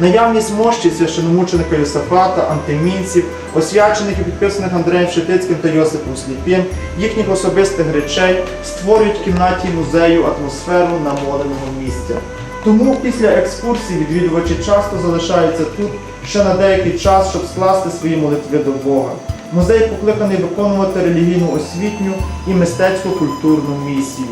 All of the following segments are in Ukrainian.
Наявність мощі священомученика Йосафата, антимінців, освячених і підписаних Андреєм Шетицьким та Йосипом Сліпим, їхніх особистих речей створюють в кімнаті музею атмосферу намоленого місця. Тому після екскурсії відвідувачі часто залишаються тут ще на деякий час, щоб скласти свої молитви до Бога. Музей покликаний виконувати релігійну освітню і мистецько-культурну місію.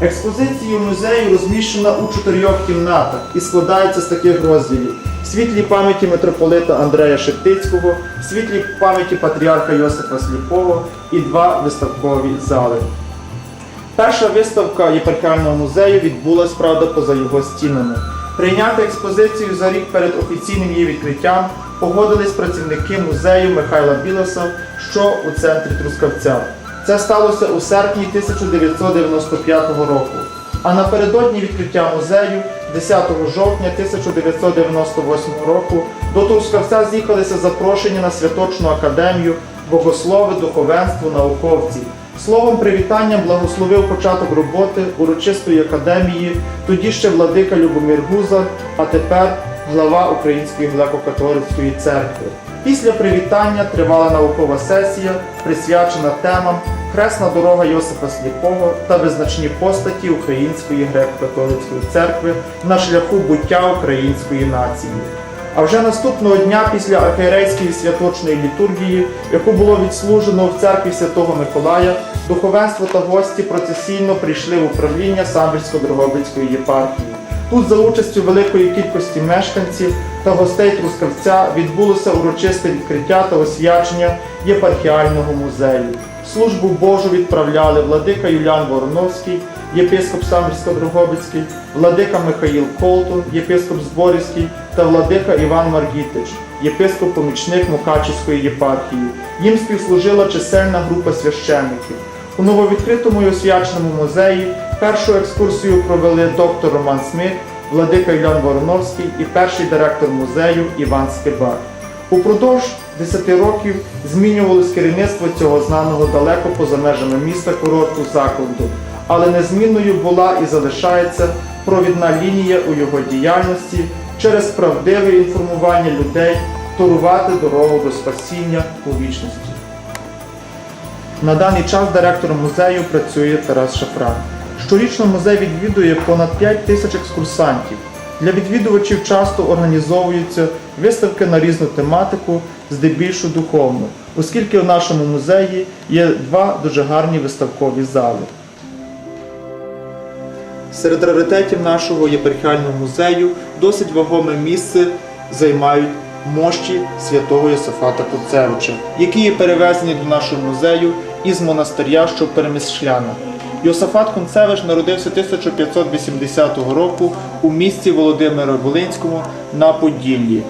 Експозиція музею розміщена у чотирьох кімнатах і складається з таких розділів: світлі пам'яті митрополита Андрея Шептицького, світлі пам'яті патріарха Йосифа Сліпого і два виставкові зали. Перша виставка єпархіального музею відбулась, правда, поза його стінами. Прийняти експозицію за рік перед офіційним її відкриттям погодились працівники музею Михайла Білоса, що у центрі Трускавця. Це сталося у серпні 1995 року. А напередодні відкриття музею, 10 жовтня 1998 року, до Трускавця з'їхалися запрошені на Святочну академію, богослови, духовенство, науковці. Словом привітання благословив початок роботи урочистої академії, тоді ще владика Любомир Гузар, а тепер глава Української греко-католицької церкви. Після привітання тривала наукова сесія, присвячена темам Хресна дорога Йосипа Сліпого та визначні постаті Української греко-католицької церкви на шляху буття української нації. А вже наступного дня після архієрейської святочної літургії, яку було відслужено в церкві Святого Миколая, духовенство та гості процесійно прийшли в управління Самбірсько-Дрогобицької єпархії. Тут за участю великої кількості мешканців та гостей Трускавця відбулося урочисте відкриття та освячення єпархіального музею. Службу Божу відправляли владика Юліан Вороновський, єпископ Самбірсько-Дрогобицький, владика Михаїл Колтун, єпископ Зборівський та владика Іван Маргітич, єпископ-помічник Мукачівської єпархії. Їм співслужила чисельна група священників. У нововідкритому і освяченому музеї першу екскурсію провели доктор Роман Смит, владика Юліан Вороновський і перший директор музею Іван Скибак. Упродовж 10 років змінювалось керівництво цього знаного далеко поза межами міста курорту закладу, але незмінною була і залишається провідна лінія у його діяльності через правдиве інформування людей, торувати дорогу до спасіння у вічності. На даний час директором музею працює Тарас Шафран. Щорічно музей відвідує понад 5 тисяч екскурсантів. Для відвідувачів часто організовуються виставки на різну тематику, здебільшого духовну, оскільки в нашому музеї є два дуже гарні виставкові зали. Серед раритетів нашого єпархіального музею досить вагоме місце займають мощі святого Йосифата Куцевича, які є перевезені до нашого музею із монастиря, що в Перемишляна. Йосифат Концевич народився 1580 року у місті Володимира Волинському на Поділлі.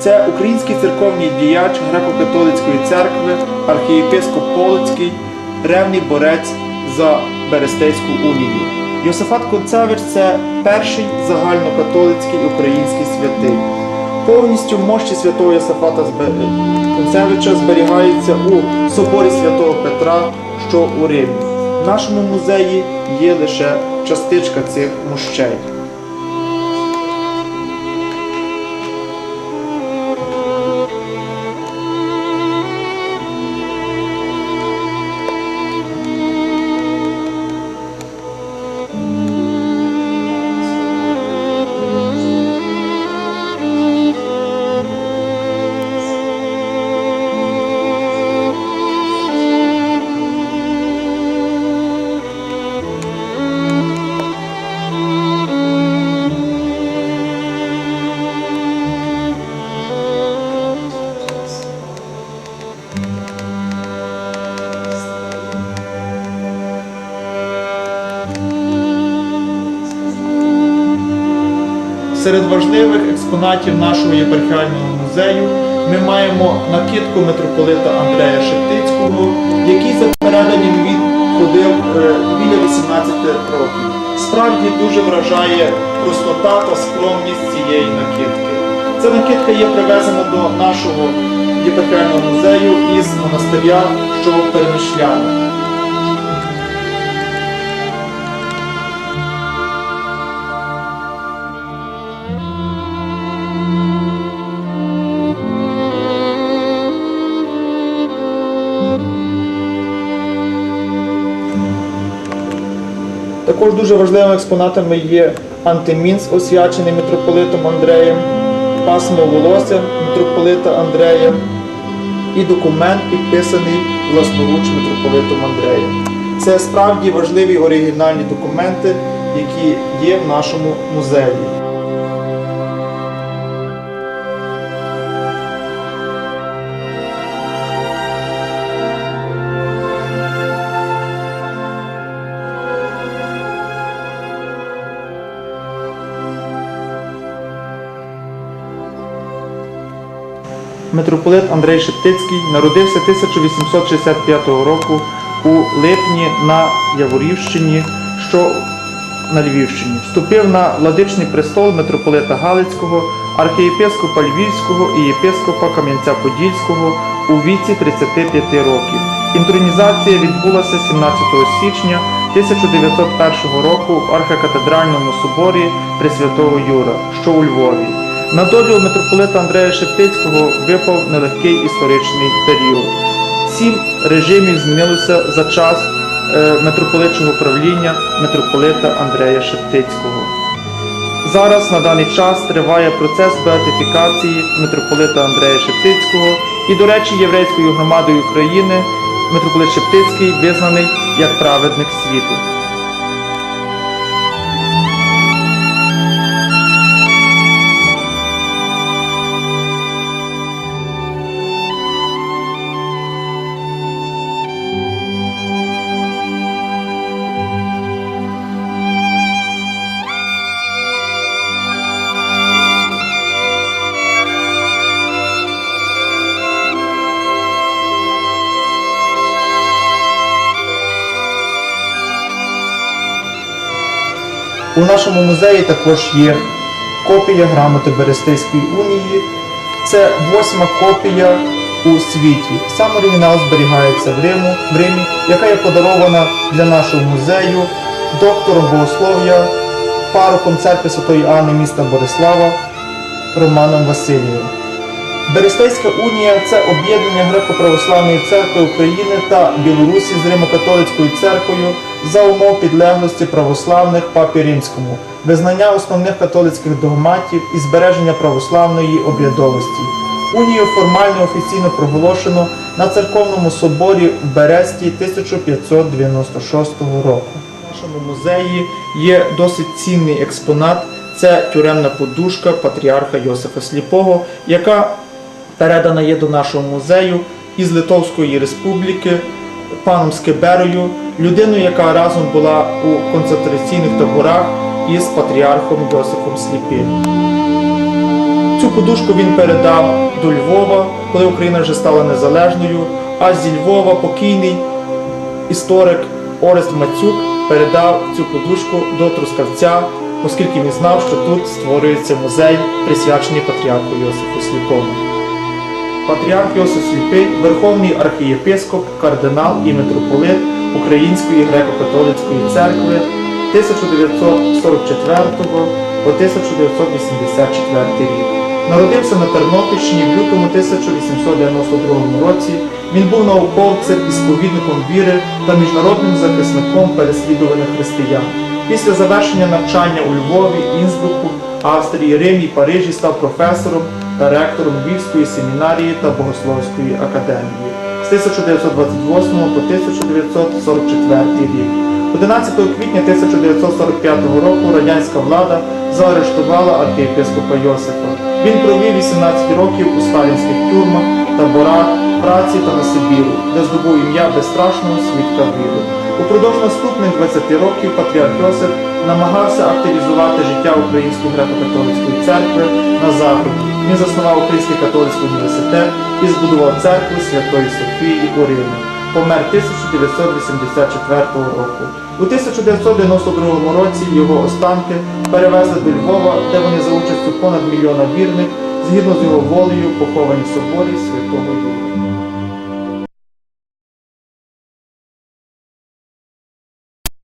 Це український церковний діяч греко-католицької церкви, архієпископ Полицький, ревний борець за Берестейську унію. Йосифат Концевич це перший загальнокатолицький український святий. Повністю мощі святого Йосифата Концевича зберігаються у соборі святого Петра, що у Римі. Нашому музеї є лише частичка цих мощей. Серед важливих експонатів нашого єпархіального музею ми маємо накидку митрополита Андрея Шептицького, який за переданням він ходив е, біля 18 років. Справді дуже вражає простота та скромність цієї накидки. Ця накидка є привезена до нашого єпархіального музею із монастиря, що в Також дуже важливими експонатами є антимінс, освячений митрополитом Андреєм, пасмо волосся митрополита Андрея і документ, підписаний власноруч митрополитом Андреєм. Це справді важливі оригінальні документи, які є в нашому музеї. Митрополит Андрей Шептицький народився 1865 року у липні на Яворівщині, що на Львівщині. Вступив на владичний престол митрополита Галицького, архієпископа Львівського і єпископа Кам'янця-Подільського у віці 35 років. Інтронізація відбулася 17 січня 1901 року в архікатедральному соборі Пресвятого Юра, що у Львові. На долю митрополита Андрея Шептицького випав нелегкий історичний період. Сім режимів змінилося за час е, митрополитчого правління митрополита Андрея Шептицького. Зараз на даний час триває процес беатифікації митрополита Андрея Шептицького і, до речі, єврейською громадою України митрополит Шептицький визнаний як праведник світу. У нашому музеї також є копія грамоти Берестейської унії. Це восьма копія у світі. Сам оригінал зберігається в Риму, в Римі, яка є подарована для нашого музею доктором богослов'я, пароком церкви Святої Анни міста Борислава Романом Васильєвим. Берестейська унія це об'єднання греко-православної церкви України та Білорусі з Римо-католицькою церквою за умов підлеглості православних папі римському, визнання основних католицьких догматів і збереження православної обрядовості. Унію формально офіційно проголошено на церковному соборі в Бересті 1596 року. В нашому музеї є досить цінний експонат. Це тюремна подушка патріарха Йосифа Сліпого, яка передана є до нашого музею із Литовської Республіки паном Скиберою, людиною, яка разом була у концентраційних таборах із патріархом Йосифом Сліпим. Цю подушку він передав до Львова, коли Україна вже стала незалежною, а зі Львова покійний історик Орест Мацюк передав цю подушку до Трускавця, оскільки він знав, що тут створюється музей, присвячений патріарху Йосифу Сліпому. Патріарх Йосиф Сліпий, верховний архієпископ, кардинал і митрополит Української греко-католицької церкви 1944 по 1984 рік. Народився на Тернопільщині в лютому 1892 році. Він був науковцем і сповідником віри та міжнародним захисником переслідуваних християн. Після завершення навчання у Львові, Інсбруку, Австрії, Римі Парижі став професором та ректором Львівської семінарії та Богословської академії з 1928 по 1944 рік. 11 квітня 1945 року радянська влада заарештувала архієпископа Йосифа. Він провів 18 років у сталінських тюрмах, таборах, праці та на Сибіру, де здобув ім'я безстрашного свідка віри. Упродовж наступних 20 років патріарх Йосиф намагався активізувати життя Української греко-католицької церкви на Заході. Він заснував Український католицький університет і збудував церкву Святої Софії у Римі. Помер 1984 року. У 1992 році його останки перевезли до Львова, де вони за участю понад мільйона вірних, згідно з його волею, поховані в соборі Святого Юра.